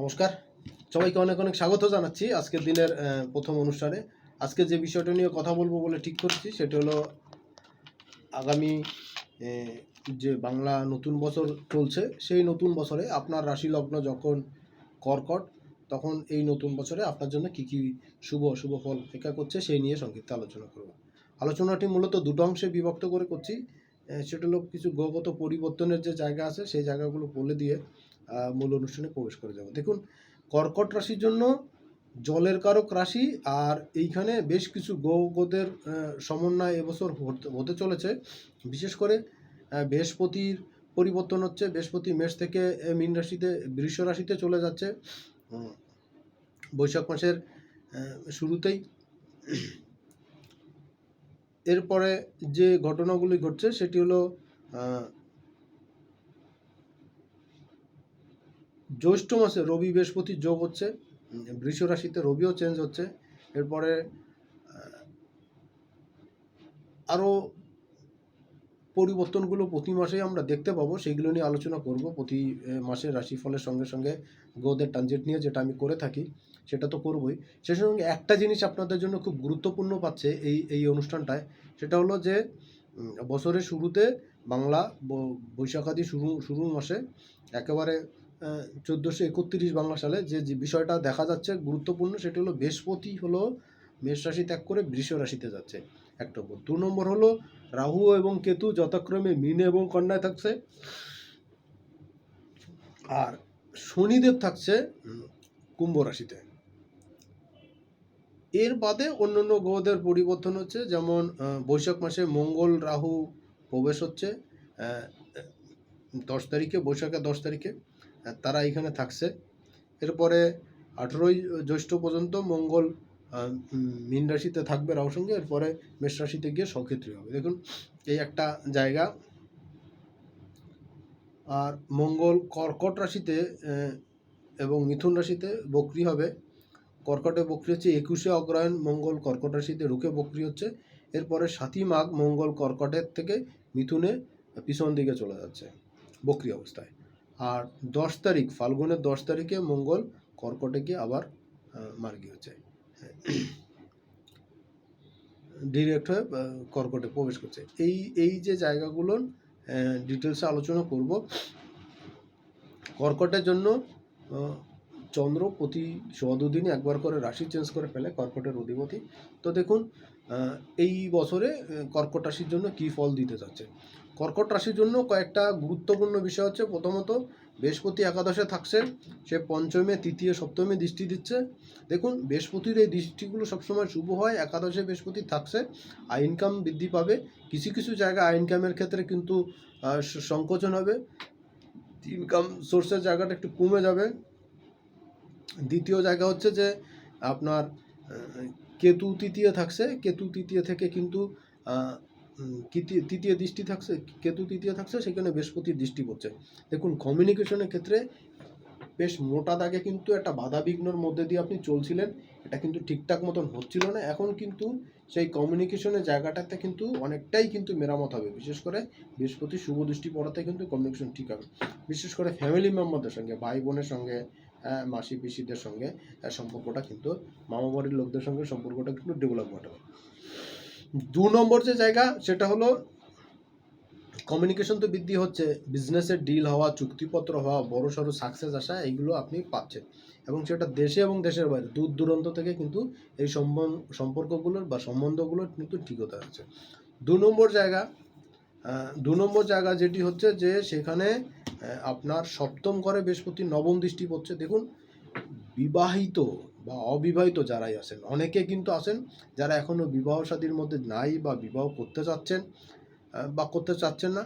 নমস্কার। সবাইকে অনেক অনেক স্বাগত জানাচ্ছি আজকের দিনের প্রথম অনুষ্ঠানে। আজকে যে বিষয়টা নিয়ে কথা বলব বলে ঠিক করছি সেটা হলো, আগামী যে বাংলা নতুন বছর চলছে, সেই নতুন বছরে আপনার রাশি লগ্ন যখন কর্কট, তখন এই নতুন বছরে আপনার জন্য কি কি শুভ অশুভ ফল অপেক্ষা করছে সেই নিয়ে সংক্ষিপ্ত আলোচনা করব। আলোচনাটি মূলত দুটো অংশে বিভক্ত করে করছি সেটা হলো কিছু গ্রহগত পরিবর্তনের যে জায়গা আছে, সেই জায়গাগুলো বলে দিয়ে মূল অনুষ্ঠানে প্রবেশ করে যাব। দেখুন, কর্কট রাশির জন্য জলের কারক রাশি আর এইখানে বেশ কিছু গ্রহগতের সমন্বয় এবছর হতে- চলেছে। বিশেষ করে বৃহস্পতির পরিবর্তন হচ্ছে। বৃহস্পতি মেষ থেকে মীন রাশিতে, বৃষ রাশিতে চলে যাচ্ছে। বৈশাখ মাসের শুরুতেই। এরপরে যে ঘটনাগুলি ঘটছে, সেটি হলো জ্যৈষ্ঠ মাসে রবি বৃহস্পতি যোগ হচ্ছে, বৃষ রাশিতে রবিও চেঞ্জ হচ্ছে, এরপরে আরও পরিবর্তনগুলো প্রতি মাসেই আমরা দেখতে পাবো, সেইগুলো নিয়ে আলোচনা করব, প্রতি মাসে রাশিফলের সঙ্গে সঙ্গে গ্রহদের ট্রানজিট নিয়ে যেটা আমি করে থাকি, সেটা তো করবই। সেই সঙ্গে একটা জিনিস আপনাদের জন্য খুব গুরুত্বপূর্ণ পাচ্ছে এই এই অনুষ্ঠানটায়, সেটা হলো যে বছরের শুরুতে বাংলা বৈশাখাদি শুরু শুরু মাসে একেবারে চোদ্দোশো একত্রিশ বাংলা সালে যে বিষয়টা দেখা যাচ্ছে গুরুত্বপূর্ণ সেটি হলো বৃহস্পতি হলো মেষ রাশি ত্যাগ করে বৃষ রাশিতে যাচ্ছে এক নম্বর। দু নম্বর হলো রাহু এবং কেতু যথাক্রমে মিনে এবং কন্যায় থাকছে। আর শনিদেব থাকছে কুম্ভ রাশিতে। এর বাদে অন্যান্য গ্রহদের পরিবর্তন হচ্ছে যেমন বৈশাখ মাসে মঙ্গল রাহু প্রবেশ হচ্ছে দশ তারিখে, বৈশাখের দশ তারিখে। তারা এখানে থাকছে। এরপরে আঠেরোই জ্যৈষ্ঠ পর্যন্ত মঙ্গল মীন রাশিতে থাকবে রাহুর সঙ্গে। এরপরে মেষ রাশিতে গিয়ে সক্ষেত্রী হবে। দেখুন, এই একটা জায়গা। আর মঙ্গল কর্কট রাশিতে এবং মিথুন রাশিতে বক্রি হবে। কর্কটে বক্রি হচ্ছে একুশে অগ্রহায়ণ, মঙ্গল কর্কট রাশিতে রুখে বক্রি হচ্ছে। এরপরে সাতই মাঘ, মঙ্গল কর্কটের থেকে মিথুনে পিছন দিকে চলে যাচ্ছে বক্রি অবস্থায়। আর দশ তারিখ ফাল্গুনের দশ তারিখে মঙ্গল কর্কটে গিয়ে আবার আহ, মার্গী হচ্ছে ডিরেক্ট হয়ে কর্কটে প্রবেশ করছে। এই এই যে জায়গাগুলোর ডিটেলসে আলোচনা করব। কর্কটের জন্য চন্দ্র প্রতি দিনে একবার করে রাশি চেঞ্জ করে ফেলে কর্কটের অধিপতি। তো দেখুন এই বছরে কর্কট রাশির জন্য কী ফল দিতে যাচ্ছে? কর্কট রাশির জন্য কয়েকটা গুরুত্বপূর্ণ বিষয় হচ্ছে প্রথমত, বৃহস্পতি একাদশে থাকছে সে পঞ্চমে, তৃতীয়, সপ্তমে দৃষ্টি দিচ্ছে। দেখুন, বৃহস্পতির এই দৃষ্টিগুলো সবসময় শুভ হয়, একাদশে বৃহস্পতি থাকছে, আয় ইনকাম বৃদ্ধি পাবে। কিছু কিছু জায়গায় আয় ইনকামের ক্ষেত্রে কিন্তু সংকোচন হবে। ইনকাম সোর্সের জায়গাটা একটু কমে যাবে। দ্বিতীয় জায়গা হচ্ছে যে, আপনার কেতু তৃতীয় থাকছে। কেতু তৃতীয় থেকে কিন্তু তৃতীয় তৃতীয় দৃষ্টি থাকছে, কেতু তৃতীয় থাকছে, সেখানে বৃহস্পতির দৃষ্টি পড়ছে। দেখুন কমিউনিকেশনের ক্ষেত্রে বেশ মোটা দাগে কিন্তু একটা বাধা বিঘ্নর মধ্যে দিয়ে আপনি চলছিলেন। এটা কিন্তু ঠিকঠাক মতন হচ্ছিল না। এখন কিন্তু সেই কমিউনিকেশনের জায়গাটাতে কিন্তু অনেকটাই কিন্তু মেরামত হবে। বিশেষ করে বৃহস্পতি শুভ দৃষ্টি পড়াতে কিন্তু কমিউনিকেশন ঠিক হবে। বিশেষ করে ফ্যামিলি মেম্বারদের সঙ্গে, ভাই বোনের সঙ্গে মাসি পিসিদের সঙ্গে সম্পর্কটা কিন্তু মামা বাড়ির লোকদের সঙ্গে সম্পর্কটা কিন্তু ডেভেলপমেন্ট হবে দু নম্বর যে জায়গা, সেটা হলো কমিউনিকেশন তো বৃদ্ধি হচ্ছে বিজনেসের ডিল হওয়া, চুক্তিপত্র হওয়া, বড় সড়ো সাকসেস আসা, এইগুলো আপনি পাচ্ছেন। এবং সেটা দেশে এবং দেশের বাইরে, দূর দূরান্ত থেকে কিন্তু এই সম্পর্কগুলোর বা সম্বন্ধগুলোর কিন্তু ঠিক হতে আছে দু নম্বর জায়গা দু নম্বর জায়গা যেটি হচ্ছে যে সেখানে আপনার সপ্তম ঘরে বৃহস্পতি নবম দৃষ্টি পড়ছে দেখুন, বিবাহিত বা অবিবাহিত যারাই আছেন অনেকে কিন্তু আছেন যারা এখনও বিবাহ শাদীর মধ্যে নাই বা বিবাহ করতে চাচ্ছেন বা করতে চাচ্ছেন না।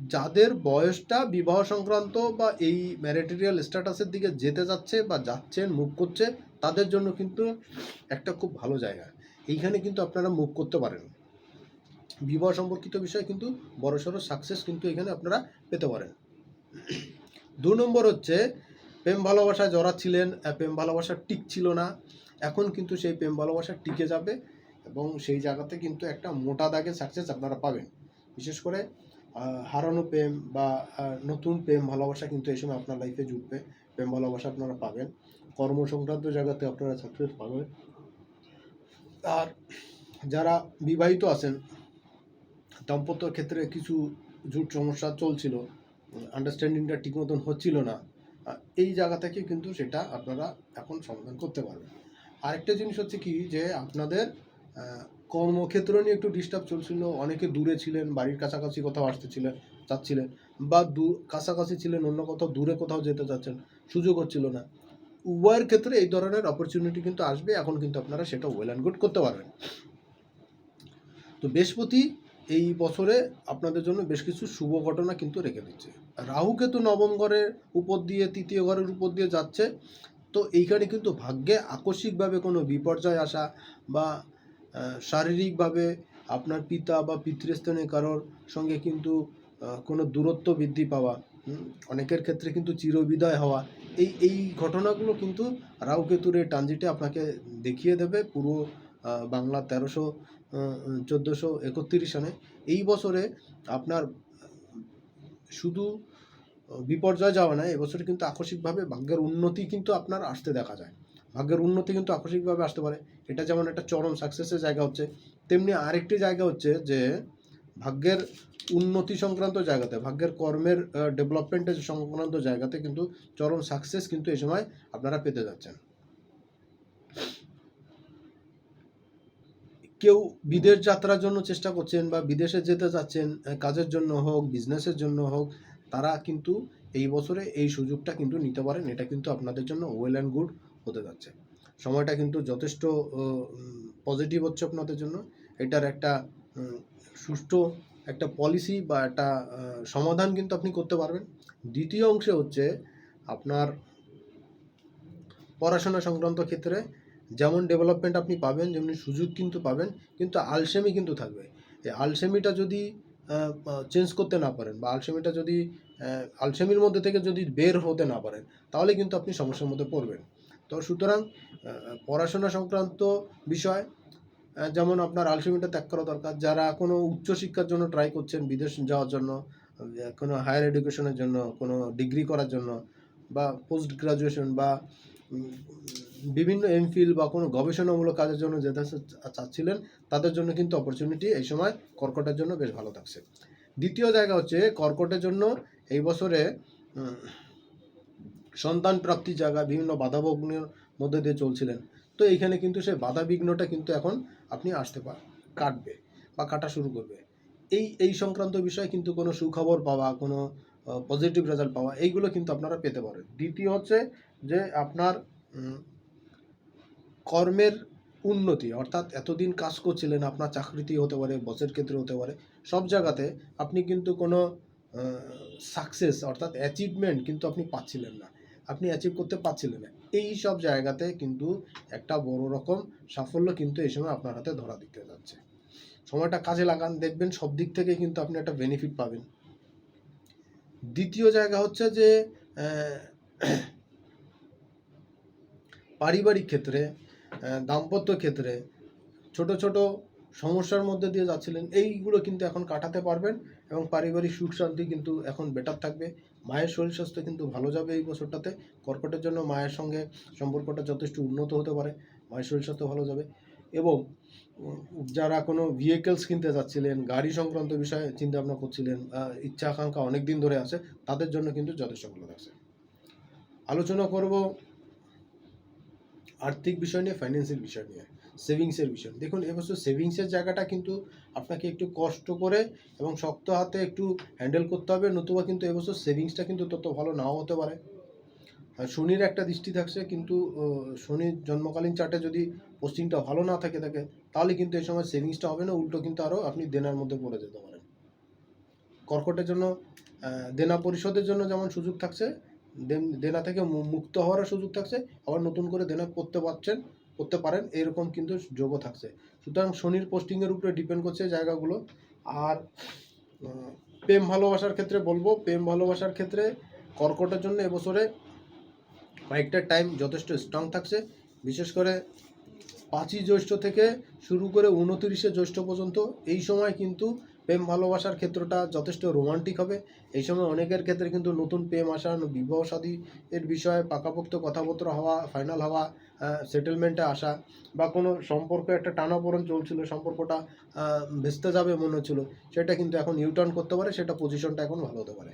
যাদের বয়সটা বিবাহ সংক্রান্ত বা এই ম্যারিটেরিয়াল স্ট্যাটাসের দিকে যেতে যাচ্ছে বা যাচ্ছেন, মুখ করছে, তাদের জন্য কিন্তু একটা খুব ভালো জায়গা। এইখানে কিন্তু আপনারা মুখ করতে পারেন। বিবাহ সম্পর্কিত বিষয় কিন্তু বড়সড় সাকসেস কিন্তু এখানে আপনারা পেতে পারেন। দু নম্বর হচ্ছে প্রেম ভালোবাসায় জড়াচ্ছিলেন ছিলেন প্রেম ভালোবাসা টিক ছিল না। এখন কিন্তু সেই প্রেম ভালোবাসা টিকে যাবে এবং সেই জায়গাতে কিন্তু একটা মোটা দাগে সাকসেস আপনারা পাবেন। বিশেষ করে হারানো প্রেম বা নতুন প্রেম ভালোবাসা কিন্তু এই সময় আপনার লাইফে জুটবে। প্রেম ভালোবাসা আপনারা পাবেন। কর্ম সংক্রান্ত জায়গাতে আপনারা সাকসেস পাবেন। আর যারা বিবাহিত আছেন, দাম্পত্য ক্ষেত্রে কিছু জুট সমস্যা চলছিল। আন্ডারস্ট্যান্ডিংটা ঠিক মতন হচ্ছিল না। এই জায়গা থেকে কিন্তু সেটা আপনারা এখন সমাধান করতে পারবেন। আরেকটা জিনিস হচ্ছে কি যে আপনাদের কর্মক্ষেত্র নিয়ে একটু ডিস্টার্ব চলছিল, অনেকে দূরে ছিলেন, বাড়ির কাছাকাছি কোথাও আসতেছিলেন যাচ্ছিলেন বা দূর, কাছাকাছি ছিলেন, অন্য কোথাও দূরে কোথাও যেতে চাচ্ছেন, সুযোগ হচ্ছিল না। উভয়ের ক্ষেত্রে এই ধরনের অপরচুনিটি কিন্তু আসবে, এখন কিন্তু আপনারা সেটা ওয়েল অ্যান্ড গুড করতে পারবেন। তো বৃহস্পতি এই বছরে আপনাদের জন্য বেশ কিছু শুভ ঘটনা কিন্তু রেখে দিচ্ছে। রাহু কেতু নবম ঘরের উপর দিয়ে, তৃতীয় ঘরের উপর দিয়ে যাচ্ছে। তো এইখানে কিন্তু ভাগ্যে আকস্মিকভাবে কোনো বিপর্যয় আসা বা শারীরিকভাবে আপনার পিতা বা পিতৃস্থানীয় কারোর সঙ্গে কিন্তু কোনো দূরত্ব বৃদ্ধি পাওয়া অনেকের ক্ষেত্রে কিন্তু চিরবিদায় হওয়া, এই এই ঘটনাগুলো কিন্তু রাহু কেতুর এই ট্রানজিটে আপনাকে দেখিয়ে দেবে। পুরো বাংলা তেরোশো চোদ্দোশো একত্রিশ সনে এই বছরে আপনার শুধু বিপর্যয় যাওয়া না এবছরে কিন্তু আকস্মিকভাবে ভাগ্যের উন্নতি কিন্তু আপনার আসতে দেখা যায়। ভাগ্যের উন্নতি কিন্তু আকস্মিকভাবে আসতে পারে। এটা যেমন একটা চরম সাকসেসের জায়গা হচ্ছে, তেমনি আরেকটি জায়গা হচ্ছে যে ভাগ্যের উন্নতি সংক্রান্ত জায়গাতে, ভাগ্যের কর্মের ডেভেলপমেন্টের সংক্রান্ত জায়গাতে কিন্তু চরম সাকসেস কিন্তু এই সময় আপনারা পেতে যাচ্ছেন। কেউ বিদেশ যাত্রার জন্য চেষ্টা করছেন বা বিদেশে যেতে চাচ্ছেন কাজের জন্য হোক বিজনেসের জন্য হোক, তারা কিন্তু এই বছরে এই সুযোগটা কিন্তু নিতে পারেন। এটা কিন্তু আপনাদের জন্য ওয়েল অ্যান্ড গুড হতে যাচ্ছে। সময়টা কিন্তু যথেষ্ট পজিটিভ হচ্ছে আপনাদের জন্য। এটার একটা সুষ্ঠু একটা পলিসি বা একটা সমাধান কিন্তু আপনি করতে পারবেন। দ্বিতীয় অংশে হচ্ছে আপনার পড়াশোনা সংক্রান্ত ক্ষেত্রে যেমন ডেভেলপমেন্ট আপনি পাবেন, যেমনি সুযোগ কিন্তু পাবেন, কিন্তু আলসেমি কিন্তু থাকবে। এই আলসেমিটা যদি চেঞ্জ করতে না পারেন বা আলসেমিটা যদি আলসেমির মধ্যে থেকে যদি বের হতে না পারেন, তাহলে কিন্তু আপনি সমস্যার মধ্যে পড়বেন। তো সুতরাং পড়াশোনা সংক্রান্ত বিষয় যেমন আপনার আলসেমিটা ত্যাগ করা দরকার। যারা কোনো উচ্চশিক্ষার জন্য ট্রাই করছেন বিদেশ যাওয়ার জন্য কোনো হায়ার এডুকেশনের জন্য, কোনো ডিগ্রি করার জন্য, বা পোস্ট গ্রাজুয়েশন বা বিভিন্ন এমফিল বা কোনো গবেষণামূলক কাজের জন্য যেতে চাচ্ছিলেন, তাদের জন্য কিন্তু অপরচুনিটি এই সময় কর্কটের জন্য বেশ ভালো থাকছে। দ্বিতীয় জায়গা হচ্ছে কর্কটের জন্য এই বছরে সন্তান প্রাপ্তির জায়গা বিভিন্ন বাধা বিঘ্নের মধ্যে দিয়ে চলছিলেন। তো এইখানে কিন্তু সেই বাধা বিঘ্নটা কিন্তু এখন আপনি আসতে পার কাটবে বা কাটা শুরু করবে। এই এই সংক্রান্ত বিষয়ে কিন্তু কোনো সুখবর পাওয়া, কোনো পজিটিভ রেজাল্ট পাওয়া, এইগুলো কিন্তু আপনারা পেতে পারেন। দ্বিতীয় হচ্ছে যে আপনার কর্মের উন্নতি, অর্থাৎ এতদিন কাজ করছিলেন, আপনার চাকরিতেই হতে পারে, বসের ক্ষেত্রে হতে পারে, সব জায়গাতে আপনি কিন্তু কোনো সাকসেস অর্থাৎ অ্যাচিভমেন্ট কিন্তু আপনি পাচ্ছিলেন না। আপনি অ্যাচিভ করতে পারছিলেন না। এই সব জায়গাতে কিন্তু একটা বড় রকম সাফল্য কিন্তু এই সময় আপনার হাতে ধরা দিতে যাচ্ছে। সময়টা কাজে লাগান, দেখবেন সব দিক থেকে কিন্তু আপনি একটা বেনিফিট পাবেন। দ্বিতীয় জায়গা হচ্ছে যে পারিবারিক ক্ষেত্রে দাম্পত্য ক্ষেত্রে ছোট ছোট সমস্যার মধ্যে দিয়ে যাচ্ছিলেন, এইগুলো কিন্তু এখন কাটাতে পারবেন এবং পারিবারিক সুখ শান্তি কিন্তু এখন বেটার থাকবে। মায়ের শরীর স্বাস্থ্য কিন্তু ভালো যাবে এই বছরটাতে। কর্কটের জন্য মায়ের সঙ্গে সম্পর্কটা যথেষ্ট উন্নত হতে পারে, মায়ের শরীর স্বাস্থ্য ভালো যাবে এবং যারা কোনো ভেহিকেলস কিনতে যাচ্ছিলেন, গাড়ি সংক্রান্ত বিষয়ে চিন্তা ভাবনা করছিলেন ইচ্ছা আকাঙ্ক্ষা অনেক দিন ধরে আছে, তাদের জন্য কিন্তু যথেষ্ট ভালো থাকছে। আলোচনা করব আর্থিক বিষয় নিয়ে ফাইন্যান্সিয়াল বিষয় নিয়ে সেভিংসের বিষয় দেখুন এবছর সেভিংসের জায়গাটা কিন্তু আপনাকে একটু কষ্ট করে এবং শক্ত হাতে একটু হ্যান্ডেল করতে হবে, নতুবা কিন্তু এবছর সেভিংসটা কিন্তু তত ভালো নাও হতে পারে। আর শনির একটা দৃষ্টি থাকছে, কিন্তু শনির জন্মকালীন চার্টে যদি পোস্টিংটা ভালো না থাকে থাকে, তাহলে কিন্তু এই সময় সেভিংসটা হবে না, উল্টো কিন্তু আরও আপনি দেনার মধ্যে পড়ে যেতে পারেন। কর্কটের জন্য দেনা পরিশোধের জন্য যেমন সুযোগ থাকছে দেন- থেকে মুক্ত হওয়ারও সুযোগ থাকছে, আবার নতুন করে দেনা করতে পারছেন, করতে পারেন, এরকম কিন্তু যোগও থাকছে। সুতরাং শনির পোস্টিংয়ের উপরে ডিপেন্ড করছে জায়গাগুলো। আর প্রেম ভালোবাসার ক্ষেত্রে বলব, প্রেম ভালোবাসার ক্ষেত্রে কর্কটের জন্য এবছরে কয়েকটা টাইম যথেষ্ট স্ট্রং থাকছে। বিশেষ করে পাঁচই জ্যৈষ্ঠ থেকে শুরু করে উনতিরিশে জ্যৈষ্ঠ পর্যন্ত এই সময় কিন্তু প্রেম ভালোবাসার ক্ষেত্রটা যথেষ্ট রোমান্টিক হবে। এই সময় অনেকের ক্ষেত্রে কিন্তু নতুন প্রেম আসা, বিবাহ সাদী এর বিষয়ে পাকাপোক্ত কথাবার্তা হওয়া ফাইনাল হওয়া সেটেলমেন্টে আসা বা কোনো সম্পর্ক একটা টানাপোড়েন চলছিল, সম্পর্কটা ভেস্তে যাবে মনে হচ্ছিল, সেটা কিন্তু এখন ইউটার্ন করতে পারে, সেটা পজিশনটা এখন ভালো হতে পারে।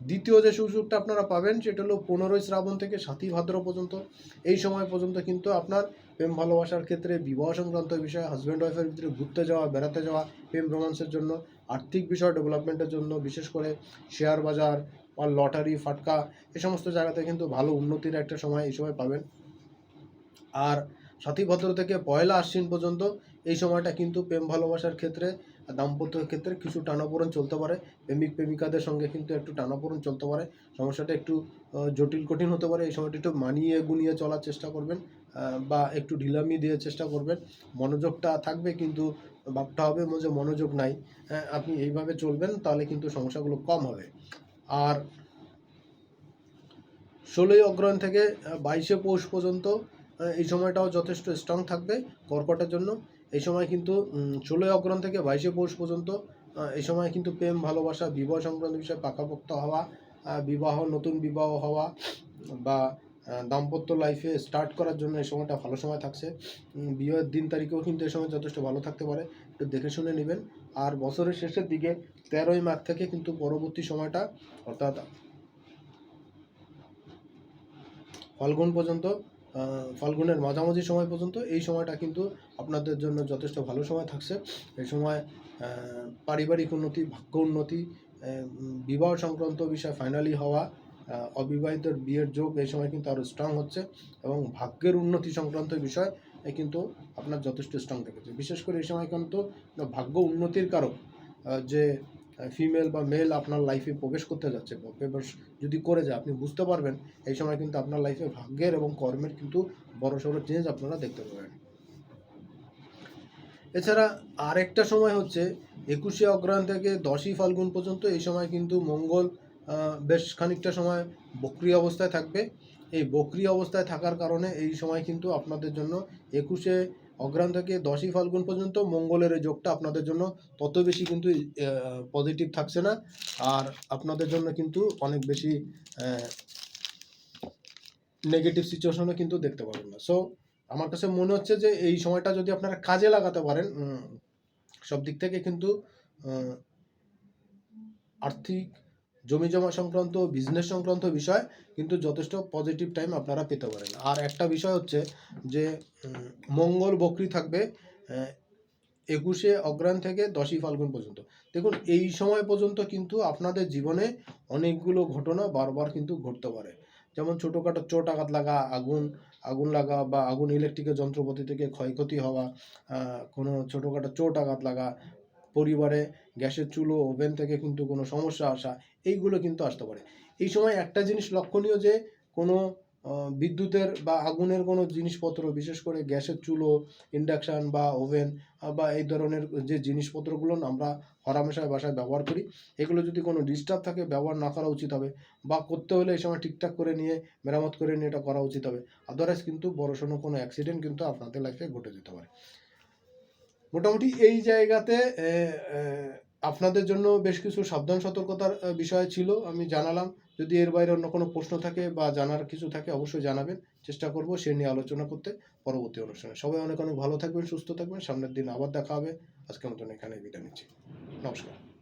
দ্বিতীয় যে সুযোগটা আপনারা পাবেন, সেটা হলো পনেরোই শ্রাবণ থেকে সাতই ভাদ্র পর্যন্ত। এই সময় পর্যন্ত কিন্তু আপনার প্রেম ভালোবাসার ক্ষেত্রে বিবাহ সংক্রান্ত বিষয় হাজব্যান্ড ওয়াইফের ভিতরে ঘুরতে যাওয়া, বেড়াতে যাওয়া, প্রেম রোমান্সের জন্য, আর্থিক বিষয় ডেভেলপমেন্টের জন্য, বিশেষ করে শেয়ার বাজার বা লটারি ফাটকা, এ সমস্ত জায়গাতে কিন্তু ভালো উন্নতির একটা সময় এই সময় পাবেন। আর সাথী ভদ্র থেকে পয়লা আশ্বিন পর্যন্ত এই সময়টা কিন্তু প্রেম ভালোবাসার ক্ষেত্রে দাম্পত্যের ক্ষেত্রে কিছু টানাপোড়েন চলতে পারে। প্রেমিক, প্রেমিকাদের সঙ্গে কিন্তু একটু টানাপোড়েন চলতে পারে। সমস্যাটা একটু জটিল, কঠিন হতে পারে। এই সময়টা একটু মানিয়ে গুনিয়ে চলার চেষ্টা করবেন। বা একটু ঢিলামি দিয়ে চেষ্টা করবেন। মনোযোগটা থাকবে কিন্তু ভাবটা হবে যে মনোযোগ নাই। হ্যাঁ, আপনি এইভাবে চলবেন তাহলে কিন্তু সমস্যাগুলো কম হবে। আর ষোলোই অগ্রহায়ণ থেকে বাইশে পৌষ পর্যন্ত এই সময়টাও যথেষ্ট স্ট্রং থাকবে কর্কটের জন্য। এই সময় কিন্তু ষোলোই অগ্রহায়ণ থেকে বাইশে পৌষ পর্যন্ত এই সময় কিন্তু প্রেম ভালোবাসা বিবাহ সংক্রান্ত বিষয়ে পাকাপোক্ত হওয়া বিবাহ নতুন বিবাহ হওয়া বা দাম্পত্য লাইফে স্টার্ট করার জন্য এই সময়টা ভালো সময় থাকছে। বিয়ের দিন তারিখেও কিন্তু এই সময় যথেষ্ট ভালো থাকতে পারে। একটু দেখে শুনে নেবেন। আর বছরের শেষের দিকে তেরোই মাঘ থেকে কিন্তু পরবর্তী সময়টা, অর্থাৎ ফাল্গুন পর্যন্ত ফাল্গুনের মাঝামাঝি সময় পর্যন্ত এই সময়টা কিন্তু আপনাদের জন্য যথেষ্ট ভালো সময় থাকছে। এই সময় পারিবারিক উন্নতি, ভাগ্য উন্নতি বিবাহ সংক্রান্ত বিষয় ফাইনালি হওয়া আহ, অবিবাহিতর বিয়ের যোগ এই সময় কিন্তু আরও স্ট্রং হচ্ছে এবং ভাগ্যের উন্নতি সংক্রান্ত বিষয় এ কিন্তু আপনার যথেষ্ট স্ট্রং থেকেছে বিশেষ করে এই সময় কিন্তু ভাগ্য উন্নতির কারক যে ফিমেল বা মেল আপনার লাইফে প্রবেশ করতে যাচ্ছে প্রবেশ যদি করে যায় আপনি বুঝতে পারবেন এই সময় কিন্তু আপনার লাইফে ভাগ্যের এবং কর্মের কিন্তু বড় সড়ো চেঞ্জ আপনারা দেখতে পাবেন। এছাড়া আরেকটা সময় হচ্ছে একুশে অগ্রহায়ণ থেকে দশই ফাল্গুন পর্যন্ত এই সময় কিন্তু মঙ্গল বেশ খানিকটা সময় বক্রি অবস্থায় থাকবে। এই বক্রি অবস্থায় থাকার কারণে এই সময় কিন্তু আপনাদের জন্য একুশে অগ্রহায়ণ থেকে দশই ফাল্গুন পর্যন্ত মঙ্গলের এই যোগটা আপনাদের জন্য তত বেশি কিন্তু পজিটিভ থাকছে না। আর আপনাদের জন্য কিন্তু অনেক বেশি নেগেটিভ সিচুয়েশনও কিন্তু দেখতে পাবেন না। সো আমার কাছে মনে হচ্ছে যে এই সময়টা যদি আপনারা কাজে লাগাতে পারেন সব দিক থেকে কিন্তু আর্থিক জমি জমা সংক্রান্ত বিজনেস সংক্রান্ত বিষয়, কিন্তু যথেষ্ট পজিটিভ টাইম আপনারা পেতে পারেন। আর একটা বিষয় হচ্ছে যে মঙ্গল বকরি থাকবে একুশে অগ্রহায়ণ থেকে দশই ফাল্গুন পর্যন্ত। দেখুন, এই সময় পর্যন্ত কিন্তু আপনাদের জীবনে অনেকগুলো ঘটনা বারবার কিন্তু ঘটতে পারে। যেমন ছোটোখাটো চোট আঘাত লাগা, আগুন আগুন লাগা বা আগুন ইলেকট্রিকের যন্ত্রপাতি থেকে ক্ষয়ক্ষতি হওয়া কোনো ছোটোখাটো চোট আঘাত লাগা পরিবারে গ্যাসের চুলো, ওভেন থেকে কিন্তু কোনো সমস্যা আসা, এইগুলো কিন্তু আসতে পারে। এই সময় একটা জিনিস লক্ষণীয় যে, কোনো বিদ্যুতের বা আগুনের কোনো জিনিসপত্র, বিশেষ করে গ্যাসের চুলো, ইন্ডাকশান বা ওভেন বা এই ধরনের যে জিনিসপত্রগুলো আমরা হরামেশায় বাসায় ব্যবহার করি, এগুলো যদি কোনো ডিস্টার্ব থাকে, ব্যবহার না করা উচিত হবে বা করতে হলে এই সময় ঠিকঠাক করে নিয়ে, মেরামত করে নিয়ে এটা করা উচিত হবে। আদারওয়াইজ কিন্তু বড়সড় কোনো অ্যাক্সিডেন্ট কিন্তু আপনাদের লাইফে ঘটে যেতে পারে। মোটামুটি এই জায়গাতে আপনাদের জন্য বেশ কিছু সাবধান সতর্কতার বিষয় ছিল। আমি জানালাম। যদি এর বাইরে অন্য কোনো প্রশ্ন থাকে বা জানার কিছু থাকে, অবশ্যই জানাবেন। চেষ্টা করব সে নিয়ে আলোচনা করতে পরবর্তী অনুষ্ঠানে। সবাই অনেক অনেক ভালো থাকবেন, সুস্থ থাকবেন। সামনের দিন আবার দেখা হবে। আজকের মতন এখানে বিদায় নিচ্ছি। নমস্কার।